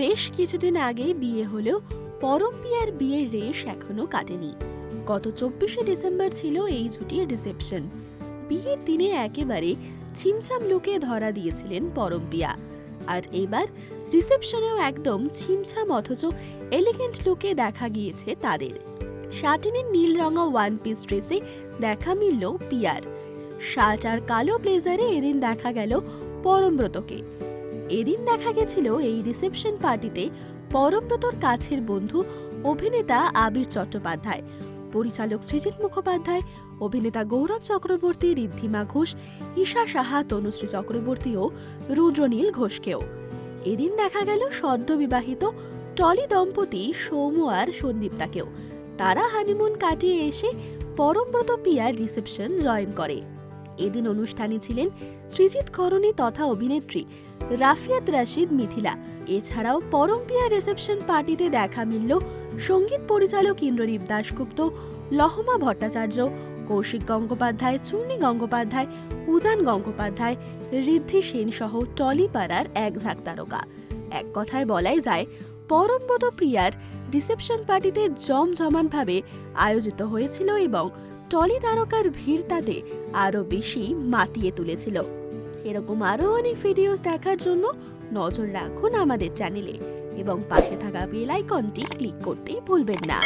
বেশ কিছুদিন আগে বিয়ে হলেও পরম পিয়ার বিয়ের রেশ এখনও কাটেনি। গত চব্বিশে ডিসেম্বর ছিল এই জুটির রিসেপশন। বিয়ের দিনে একেবারে ছিমছাম লুকে ধরা দিয়েছিলেন পরম পিয়া। আর এবার রিসেপশনেও একদম ছিমছাম অথচ এলিগেন্ট লুকে দেখা গিয়েছে তাদের। শাটিনের নীল রঙা ওয়ান পিস ড্রেসে দেখা মিলল পিয়ার। শার্ট আর কালো ব্লেজারে এদিন দেখা গেল পরমব্রতকে। এদিন দেখা গেছিল এই রিসেপশন পার্টিতে পরমব্রতর কাছের বন্ধু অভিনেতা আবির চট্টোপাধ্যায়, পরিচালক সৃজিত মুখোপাধ্যায়, অভিনেতা গৌরব চক্রবর্তী, ঋদ্ধিমা ঘোষ, ঈশা সাহা, তনুশ্রী চক্রবর্তী ও রুদ্রনীল ঘোষকেও। এদিন দেখা গেল সদ্য বিবাহিত টলি দম্পতি সৌম্য আর সন্দীপ্তাকেও। তারা হানিমুন কাটিয়ে এসে পরমব্রত পিয়ার রিসেপশন জয়েন করে। এদিন অনুষ্ঠানে ছিলেন সৃজিত করণী তথা অভিনেত্রী রাফিয়াত রাশিদ মিথিলা। এছাড়াও পরম পিয়ার রিসেপশন পার্টিতে দেখা মিলল সংগীত পরিচালক ইন্দ্রদীপ দাশগুপ্ত, লহমা ভট্টাচার্য, কৌশিক গঙ্গোপাধ্যায়, চূর্ণী গঙ্গোপাধ্যায় উজান গঙ্গোপাধ্যায়, ঋদ্ধি সেন সহ টলিপাড়ার এক ঝাঁক তারকা। এক কথায় বলাই যায় পরমব্রত প্রিয়ার রিসেপশন পার্টিতে জমজমানভাবে আয়োজিত হয়েছিল এবং টলি তারকার ভিড় তাতে আরও বেশি মাতিয়ে তুলেছিল। এরকম আরও অনেক ভিডিওস দেখার জন্য নজর রাখুন আমাদের চ্যানেলে এবং পাশে থাকা বেল আইকনটি ক্লিক করতে ভুলবেন না।